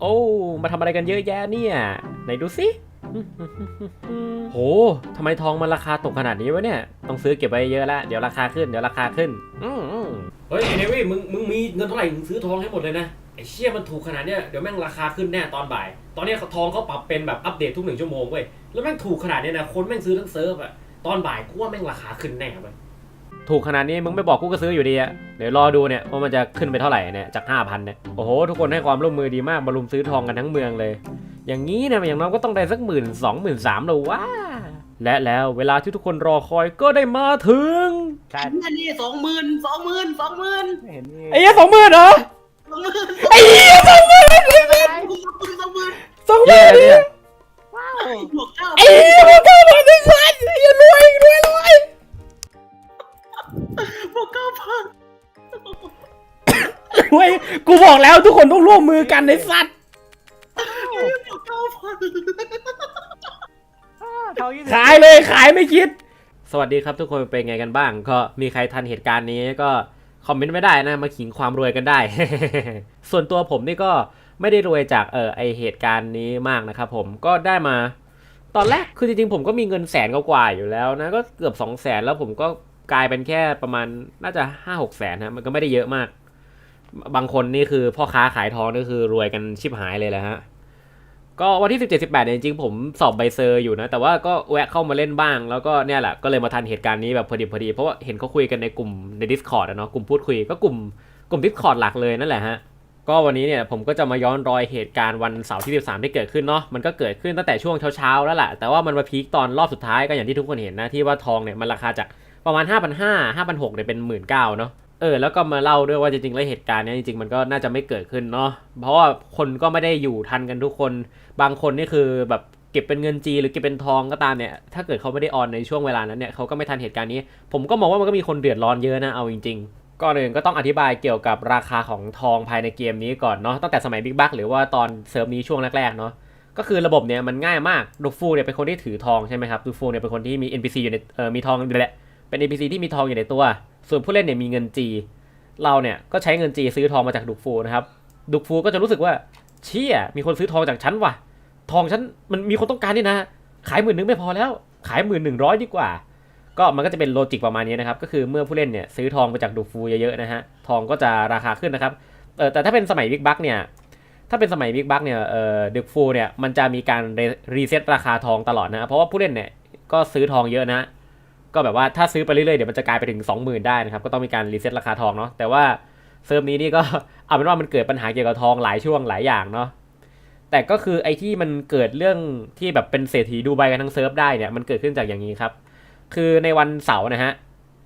โอ้ มาทำอะไรกันเยอะแยะเนี่ย ไหนดูสิโหทำไมทองมันราคาตกขนาดนี้วะเนี่ย ต้องซื้อเก็บไว้เยอะแล้วเดี๋ยวราคาขึ้น เดี๋ยวราคาขึ้นอืมอืมเฮ้ยไอ้เนวี่มึง มึงมีเงินเท่าไหร่ มึงซื้อทองให้หมดเลยนะ ไอ้เชี่ยมันถูกขนาดเนี้ย เดี๋ยวแม่งราคาขึ้นแน่ตอนบ่าย ตอนเนี้ยทองเขาปรับเป็นแบบอัปเดตทุกหนึ่งชั่วโมงเว้ย แล้วแม่งถูกขนาดเนี้ยนะ คนแม่งซื้อทั้งเซิร์ฟอะตอนบ่ายกูว่าแม่งราคาขึ้นแน่เว้ย ถูกขนาดนี้มึงไม่บอกกูก็ซื้ออยู่ดีอะเดี๋ยวรอดูเนี่ยว่ามันจะขึ้นไปเท่าไหร่เนี่ยจาก 5,000เนี่ยโอ้โหทุกคนให้ความร่วมมือดีมากมารุมซื้อทองกันทั้งเมืองเลย อย่างนี้เนี่ยอย่างน้อยก็ต้องได้สักหมื่นสองหมื่นสามเลยว้าและแล้วเวลาที่ทุกคนรอคอยก็ได้มาถึงใช่อันนี้สองหมื่นสองหมื่นสองหมื่นไม่เห็นมีไอ้เหี้ยสองหมื่นเหรอสองหมื่นไอ้เหี้ยสองหมื่นสองหมื่นสองหมื่นเนี่ยว้าวบวกเก้าไอ้เหี้ยมันเก้าพันหนึ่งพัน บอกแล้วทุกคนต้องร่วมมือกันในสัตว์บวกเก้าพันทองยี่สิบขายเลยขายไม่คิด สวัสดีครับทุกคนเป็นไงกันบ้าง ก็มีใครทันเหตุการณ์นี้ก็คอมเมนต์ไม่ได้นะมาขิงความรวยกันได้ ส่วนตัวผมนี่ก็ไม่ได้รวยจากเออไอเหตุการณ์นี้มากนะครับผมก็ได้มา ตอนแรกคือจริงๆผมก็มีเงินแสนกว่าๆอยู่แล้วนะก็เกือบ2องแสนแล้วผมก็กลายเป็นแค่ประมาณน่าจะห้าหกแสนนะมันก็ไม่ได้เยอะมาก บางคนนี่คือพ่อค้าขายทองนี่คือรวยกันชิบหายเลยแหละฮะก็วันที่ 17 18เนี่ยจริงๆผมสอบใบเซอร์อยู่นะ แต่ว่าก็แวะเข้ามาเล่นบ้าง แล้วก็เนี่ยแหละก็เลยมาทันเหตุการณ์นี้แบบพอดีพอดีเพราะว่าเห็นเขาคุยกันในกลุ่มใน Discord อะเนาะกลุ่มพูดคุยก็กลุ่มกลุ่ม Discord หลักเลยนั่นแหละฮะก็วันนี้เนี่ยผมก็จะมาย้อนรอยเหตุการณ์วันเสาร์ที่ 13 ที่เกิดขึ้นเนาะมันก็เกิดขึ้นตั้งแต่ช่วงเช้าๆแล้วแหละแต่ว่ามันมาพีคตอนรอบสุดท้ายก็อย่างที่ทุกคนเห็นนะที่ว่าทองเนี่ยมันราคาจากประมาณ 5 5 0 0 5,600เนี่ยเป็น 1 9 0 0เนาะ เออแล้วก็มาเล่าด้วยว่าจริงๆแล้วเหตุการณ์เนี้ยจริงๆมันก็น่าจะไม่เกิดขึ้นเนาะเพราะว่าคนก็ไม่ได้อยู่ทันกันทุกคน บางคนนี่คือแบบเก็บเป็นเงินจีหรือเก็บเป็นทองก็ตามเนี่ยถ้าเกิดเขาไม่ได้ออนในช่วงเวลานั้นเนี่ยเขาก็ไม่ทันเหตุการณ์นี้ ผมก็มองว่ามันก็มีคนเดือดร้อนเยอะนะเอาจริงๆก่อนอื่นก็ต้องอธิบายเกี่ยวกับราคาของทองภายในเกมนี้ก่อนเนาะตั้งแต่สมัยบิ๊กบัคหรือว่าตอนเซิร์ฟนี้ช่วงแรกๆเนาะก็คือระบบเนี่ยมันง่ายมากดูฟูเนี่ยเป็นคนที่ถือทองใช่ไหมครับดูฟูเนี่ยเป็นคนที่มี NPC อยู่ในเออมีทองอยู่แหละ เป็น NPC ที่มีทองอยู่ในตัว ส่วนผู้เล่นเนี่ยมีเงินจีเราเนี่ยก็ใช้เงินจีซื้อทองมาจากดุกฟูนะครับดุกฟูก็จะรู้สึกว่าเชี่ยมีคนซื้อทองจากฉันว่ะ ทองฉันมันมีคนต้องการนี่นะ ขายหมื่นหนึ่งไม่พอแล้ว ขายหมื่นหนึ่งร้อยดีกว่า ก็มันก็จะเป็นโลจิกประมาณนี้นะครับ ก็คือเมื่อผู้เล่นเนี่ยซื้อทองมาจากดุกฟูเยอะๆนะฮะ ทองก็จะราคาขึ้นนะครับ เออแต่ถ้าเป็นสมัยบิ๊กบัคเนี่ย ถ้าเป็นสมัยบิ๊กบัคเนี่ย เออดุกฟูเนี่ยมันจะมีการรีเซ็ตราคาทองตลอดนะ เพราะว่าผู้เล่นเนี่ยก็ซื้อทองเยอะนะ ก็แบบว่าถ้าซื้อไปเรื่อยๆเดี๋ยวมันจะกลายไปถึง 20,000 ได้นะครับ ก็ต้องมีการรีเซ็ตราคาทองเนาะแต่ว่าเซิร์ฟนี้นี่ก็เอาเป็นว่ามันเกิดปัญหาเกี่ยวกับทองหลายช่วงหลายอย่างเนาะแต่ก็คือไอ้ที่มันเกิดเรื่องที่แบบเป็นเศรษฐีดูไบกันทั้งเซิร์ฟได้เนี่ยมันเกิดขึ้นจากอย่างนี้ครับ คือในวันเสาร์นะฮะ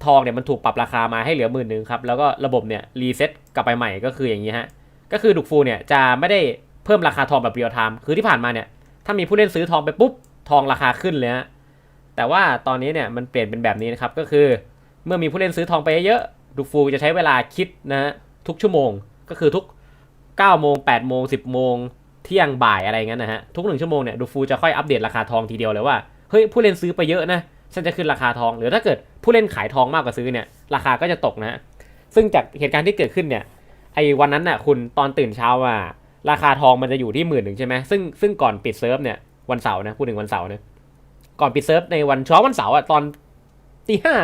ทองเนี่ยมันถูกปรับราคามาให้เหลือหมื่นหนึ่งครับแล้วก็ระบบเนี่ยรีเซ็ตกลับไปใหม่ก็คืออย่างนี้ฮะก็คือดุกฟูเนี่ยจะไม่ได้เพิ่มราคาทองแบบเรียลไทม์คือที่ผ่านมาเนี่ยถ้ามีผู้เล่นซื้อทองไปปุ๊บทองราคาขึ้นเลยฮะ แต่ว่าตอนนี้เนี่ยมันเปลี่ยนเป็นแบบนี้นะครับก็คือ เมื่อมีผู้เล่นซื้อทองไปเยอะๆดูฟูจะใช้เวลาคิดนะฮะทุกชั่วโมงก็คือทุก9โมง8โมง10 โมง เที่ยงบ่ายอะไรเงี้ยนะฮะทุกหนึ่งชั่วโมงเนี่ยดูฟูจะค่อยอัปเดตราคาทองทีเดียวเลยว่าเฮ้ยผู้เล่นซื้อไปเยอะนะฉันจะขึ้นราคาทอง หรือถ้าเกิดผู้เล่นขายทองมากกว่าซื้อเนี่ยราคาก็จะตกนะฮะซึ่งจากเหตุการณ์ที่เกิดขึ้นเนี่ยไอ้วันนั้นน่ะคุณตอนตื่นเช้าอะราคาทองมันจะอยู่ที่หมื่นหนึ่งใช่ไหมซึ่งซึ่งก่อนปิดเซิร์ฟเนี่ยวันเสาร์นะพูดถึงวันเสาร์นะ ก่อนปิดเซิร์ฟในวันเช้าวันเสาร์อะตอนตีห้า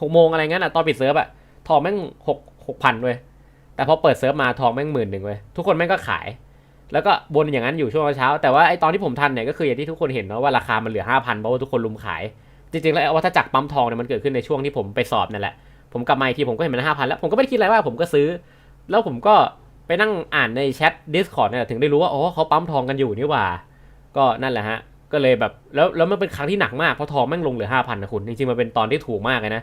หกโมงอะไรงั้นอะตอนปิดเซิร์ฟอะทองแม่งหกหกพันเว้ยแต่พอเปิดเซิร์ฟมาทองแม่งหมื่นหนึ่งเว้ยทุกคนแม่งก็ขาย แล้วก็บนอย่างนั้นอยู่ช่วงเช้า แต่ว่าไอตอนที่ผมทันเนี่ยก็คืออย่างที่ทุกคนเห็นเนาะว่าราคามันเหลือห้าพันเพราะว่าทุกคนลุมขาย จริงๆแล้ววัฏจักรปั๊มทองเนี่ยมันเกิดขึ้นในช่วงที่ผมไปสอบนั่นแหละผมกลับมาอีกทีผมก็เห็นมันห้าพันแล้ว ผมก็ไม่ได้คิดอะไรว่าผมก็ซื้อ แล้วผมก็ไปนั่งอ่านในแชท Discord เนี่ยถึงได้รู้ว่าอ๋อเขาปั๊มทองกันอยู่นี่หว่า ก็นั่นแหละฮะ ก็เลยแบบแล้วแล้วมันเป็นครั้งที่หนักมากเพราะทองแม่งลงเหลือห้าพันนะคุณจริงๆมันเป็นตอนที่ถูกมากเลยนะ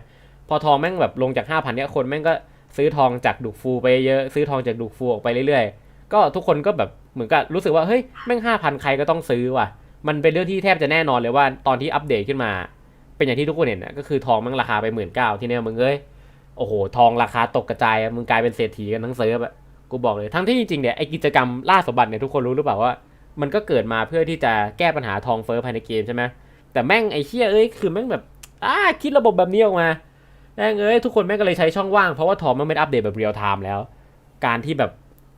พอทองแม่งแบบลงจากห้าพันเนี่ยคนแม่งก็ซื้อทองจากดุกฟูไปเยอะซื้อทองจากดุกฟูออกไปเรื่อยๆ ก็ทุกคนก็แบบเหมือนกับรู้สึกว่าเฮ้ยแม่งห้าพันใครก็ต้องซื้อว่ะ มันเป็นเรื่องที่แทบจะแน่นอนเลยว่าตอนที่อัปเดตขึ้นมา เป็นอย่างที่ทุกคนเห็นนะก็คือทองแม่งราคาไปหมื่นเก้าที่เนี่ยมึงเอ้ยโอ้โหทองราคาตกกระจายมึงกลายเป็นเศรษฐีกันทั้งเซิร์ฟอะกูบอกเลยทั้งที่จริงๆเนี่ยไอกิจกรรมล่าสมบัติเนี่ยทุกคนรู้หรือเปล่าว่า มันก็เกิดมาเพื่อที่จะแก้ปัญหาทองเฟ้อภายในเกมใช่ไหมแต่แม่งไอ้เชี่ยเอ้ยคือแม่งแบบอ้าคิดระบบแบบนี้ออกมาแม่งเอ้ยทุกคนแม่งก็เลยใช้ช่องว่างเพราะว่าทองมันไม่ได้อัปเดตแบบเรียลไทม์แล้ว การที่แบบ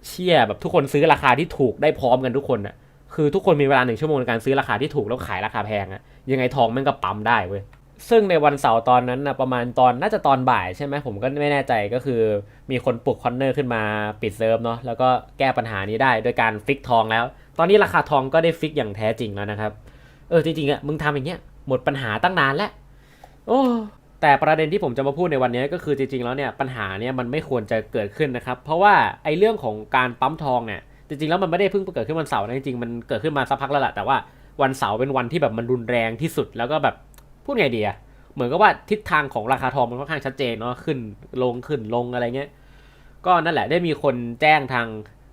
เชี่ยแบบทุกคนซื้อราคาที่ถูกได้พร้อมกันทุกคนอะคือทุกคนมีเวลาหนึ่งชั่วโมงในการซื้อราคาที่ถูกแล้วขายราคาแพงอะยังไงทองแม่งก็ปั๊มได้เว้ยซึ่งในวันเสาร์ตอนนั้นนะประมาณตอนน่าจะตอนบ่ายใช่ไหมผมก็ไม่แน่ใจก็คือ มีคนปลุกคอนเนอร์ขึ้นมาปิดเซิร์ฟเนาะแล้วก็แก้ปัญหานี้ได้โดยการฟิกทองแล้ว ตอนนี้ราคาทองก็ได้ฟิกอย่างแท้จริงแล้วนะครับ เออจริงๆอะมึงทำอย่างเงี้ยหมดปัญหาตั้งนานแล้ว โอ้แต่ประเด็นที่ผมจะมาพูดในวันนี้ก็คือจริงๆแล้วเนี่ยปัญหาเนี่ยมันไม่ควรจะเกิดขึ้นนะครับ เพราะว่าไอ้เรื่องของการปั๊มทองเนี่ยจริงๆแล้วมันไม่ได้เพิ่งเกิดขึ้นวันเสาร์นะจริงๆมันเกิดขึ้นมาสักพักแล้วแหละแต่ว่าวันเสาร์เป็นวันที่แบบมันรุนแรงที่สุดแล้วก็แบบพูดไงดีอะเหมือนกับว่าทิศทางของราคาทองมันค่อนข้างชัดเจนเนาะขึ้นลงขึ้นลงอะไรเงี้ยก็นั่นแหละได้มีคนแจ้งทาง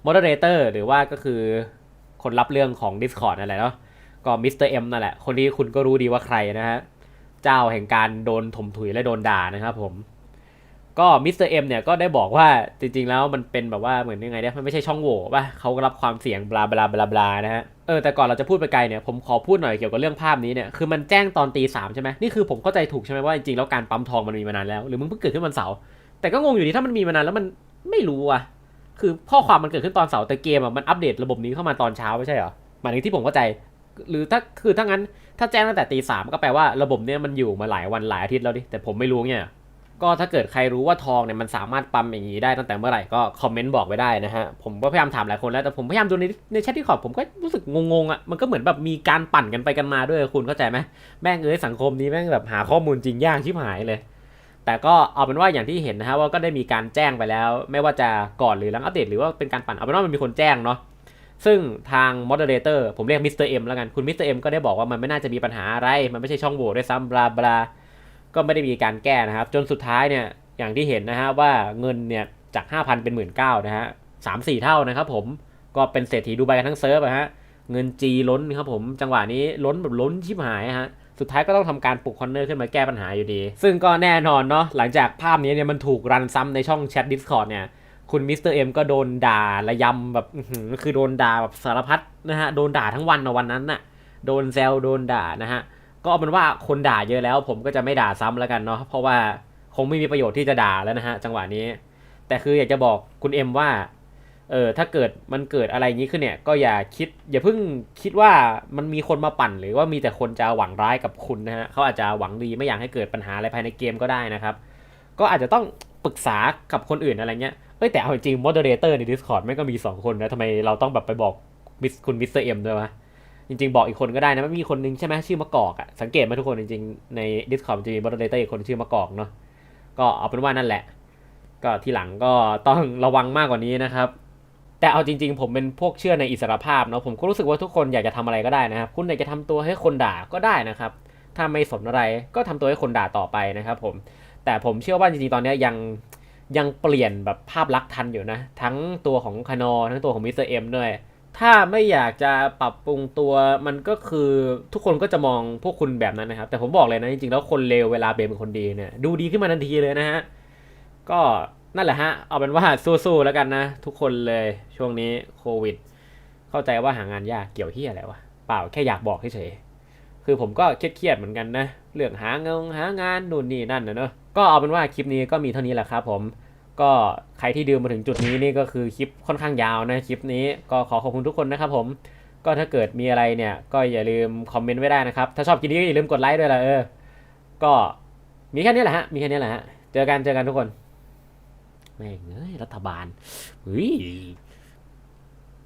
moderator หรือว่าก็คือ คนรับเรื่องของ Discord นั่นแหละเนาะก็มิสเตอร์เอ็มนั่นแหละ คนนี้คุณก็รู้ดีว่าใครนะฮะ เจ้าแห่งการโดนถมถุยและโดนด่านะครับผม ก็มิสเตอร์เอ็มเนี่ยก็ได้บอกว่าจริงๆแล้วมันเป็นแบบว่าเหมือนยังไงเนี่ยมันไม่ใช่ช่องโหว่ป่ะเขารับความเสี่ยงบลาบลาบลาบลานะฮะ เออแต่ก่อนเราจะพูดไปไกลเนี่ยผมขอพูดหน่อยเกี่ยวกับเรื่องภาพนี้เนี่ยคือมันแจ้งตอนตีสามใช่ไหมนี่คือผมเข้าใจถูกใช่ไหมว่าจริงๆแล้วการปั๊มทองมันมีมานานแล้ว หรือมึงเพิ่งเกิดขึ้นวันเสาร์แต่ก็งงอยู่ดีถ้ามันมีมานานแล้วมันไม่รู้อะ คือข้อความมันเกิดขึ้นตอนเสาร์แต่เกมอะมันอัปเดตระบบนี้เข้ามาตอนเช้าไม่ใช่เหรอหมายถึงที่ผมเข้าใจ หรือถ้าคือถ้างั้นถ้าแจ้งตั้งแต่ตีสามก็แปลว่าระบบเนี้ยมันอยู่มาหลายวันหลายอาทิตย์แล้วดิแต่ผมไม่รู้เนี่ยก็ถ้าเกิดใครรู้ว่าทองเนี่ยมันสามารถปั๊มอย่างนี้ได้ตั้งแต่เมื่อไหร่ก็คอมเมนต์บอกไว้ได้นะฮะผมก็พยายามถามหลายคนแล้วแต่ผมพยายามดูในในแชทที่ขอบผมก็รู้สึกงงๆอะมันก็เหมือนแบบมีการปั่นกันไปกันมาด้วยคุณเข้าใจไหมแม่งเอ้ยสังคมนี้แม่งแบบหาข้อมูลจริงยากชิบหายเลย แต่ก็เอาเป็นว่าอย่างที่เห็นนะฮะว่าก็ได้มีการแจ้งไปแล้ว ไม่ว่าจะก่อนหรือหลังอัปเดตหรือว่าเป็นการปั่นเอาเป็นว่ามันมีคนแจ้งเนาะซึ่งทาง moderator ผมเรียกมิสเตอร์เอ็มแล้วกัน คุณมิสเตอร์เอ็มก็ได้บอกว่ามันไม่น่าจะมีปัญหาอะไร มันไม่ใช่ช่องโหว่ด้วยซ้ำบลาบลาก็ไม่ได้มีการแก้นะครับ จนสุดท้ายเนี่ยอย่างที่เห็นนะฮะว่าเงินเนี่ยจาก 5,000 เป็น 1 9ื่นนะฮะสามสี่เท่านะครับผมก็เป็นเศรษฐีดูไบกันทั้งเซิร์ฟอะฮะเงินจีล้นครับผมจังหวะนี้ล้นแบบล้นชิบหายฮะ สุดท้ายก็ต้องทำการปลุกคอนเนอร์ขึ้นมาแก้ปัญหาอยู่ดี ซึ่งก็แน่นอนเนาะหลังจากภาพนี้เนี่ยมันถูกรันซ้ำในช่องแชท Discord เนี่ยคุณมิสเตอร์เอ็มก็โดนด่าระยำแบบอื้อหือคือโดนด่าแบบสารพัดนะฮะ โดนด่าทั้งวันนะวันนั้นน่ะ โดนแซวโดนด่านะฮะ ก็เอาเป็นว่าคนด่าเยอะแล้ว ผมก็จะไม่ด่าซ้ำแล้วกันเนาะ เพราะว่าคงไม่มีประโยชน์ที่จะด่าแล้วนะฮะ จังหวะนี้ แต่คืออยากจะบอกคุณเอ็มว่า เออถ้าเกิดมันเกิดอะไรอย่างนี้ขึ้นเนี่ยก็อย่าคิด อย่าเพิ่งคิดว่ามันมีคนมาปั่น หรือว่ามีแต่คนจะหวังร้ายกับคุณนะฮะเขาอาจจะหวังดีไม่อยากให้เกิดปัญหาอะไรภายในเกมก็ได้นะครับ ก็อาจจะต้องปรึกษากับคนอื่นอะไรเงี้ยเอ้ยแต่เอาจริง moderator ใน Discord แม่ก็มี 2 คนนะทำไมเราต้องแบบไปบอกมิสคุณมิสเตอร์เอ็มด้วยวะจริง ๆ บอกอีกคนก็ได้นะมันมีคนนึงใช่ไหมชื่อมะกอกอะสังเกตไหมทุกคนจริงๆใน Discord จะมี moderator อีกคนชื่อมะกอกเนาะก็เอาเป็นว่านั่นแหละ ก็ทีหลังก็ต้องระวังมากกว่านี้นะครับ แต่เอาจริงๆ ผมเป็นพวกเชื่อในอิสรภาพเนาะผมก็รู้สึกว่าทุกคนอยากจะทำอะไรก็ได้นะครับ คุณอยากจะทำตัวให้คนด่าก็ได้นะครับ ถ้าไม่สนอะไรก็ทำตัวให้คนด่าต่อไปนะครับผมแต่ผมเชื่อว่าจริงๆตอนนี้ยังยังเปลี่ยนแบบภาพลักษณ์ทันอยู่นะ ทั้งตัวของคานอทั้งตัวของมิสเตอร์เอ็มด้วยถ้าไม่อยากจะปรับปรุงตัวมันก็คือทุกคนก็จะมองพวกคุณแบบนั้นนะครับ แต่ผมบอกเลยนะจริงๆแล้วคนเลวเวลาเบนเป็นคนดีเนี่ยดูดีขึ้นมาทันทีเลยนะฮะก็ นั่นแหละฮะ เอาเป็นว่าสู้ๆแล้วกันนะ ทุกคนเลยช่วงนี้โควิด เข้าใจว่าหางานยากเกี่ยวเฮียอะไรวะ เปล่าแค่อยากบอกเฉยๆคือผมก็เครียดๆเหมือนกันนะ เรื่องหางงหางานนู่นนี่นั่นนะเนอะก็เอาเป็นว่าคลิปนี้ก็มีเท่านี้แหละครับผมก็ใครที่ดูมาถึงจุดนี้นี่ก็คือคลิปค่อนข้างยาวนะคลิปนี้ก็ขอขอบคุณทุกคนนะครับผมก็ถ้าเกิดมีอะไรเนี่ยก็อย่าลืมคอมเมนต์ไว้ได้นะครับถ้าชอบคลิปนี้ก็อย่าลืมกดไลค์ด้วยละเออก็มีแค่นี้แหละฮะมีแค่นี้แหละฮะเจอกันเจอกันทุกคน แม่งเอ้ยรัฐบาลเฮ้ย